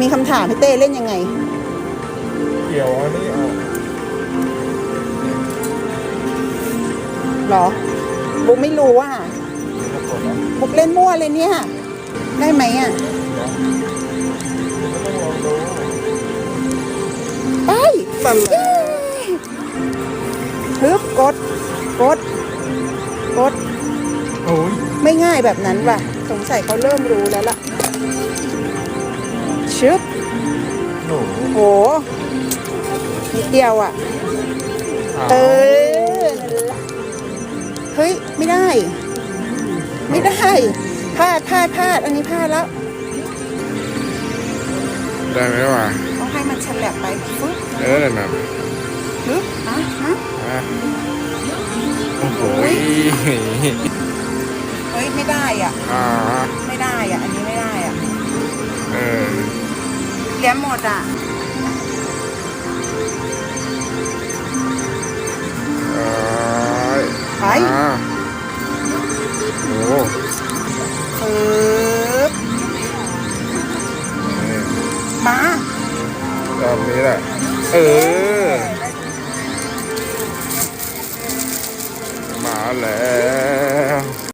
มีคำถามพี่เต้เล่นยังไง เกี่ยวอันนี้ออกหรอ บุ๊กไม่รู้ว่าปรากฏว่าบุ๊กเล่นมั่วเลยเนี่ย ได้ไหมอะ ก็ต้องลองดูไปนั่นแหละฮึบกด กด กด โอ้ยไม่ง่ายแบบนั้นว่ะ สงสัยเขาเริ่มรู้แล้วล่ะ ชึบหนูโหนิดเดียวอะ เออนั่นแหละเฮ้ย ไม่ได้ ไม่ได้พลาดพลาดพลาดอันนี้พลาดแล้วได้ไหมวะต้องให้มันฉลับไปฟึ๊บเออนั่นน่ะฟึ๊บอะฮะอะโอ้โหเฮ้ยไม่ได้อะ อ่า ไม่ได้อะ อันนี้ไม่ได้อะเออแย้มหมดอะเอ้ยไปอ่าโอ้โหปึ๊บนี่มารอบนี้แหละ เออ มาแล้ว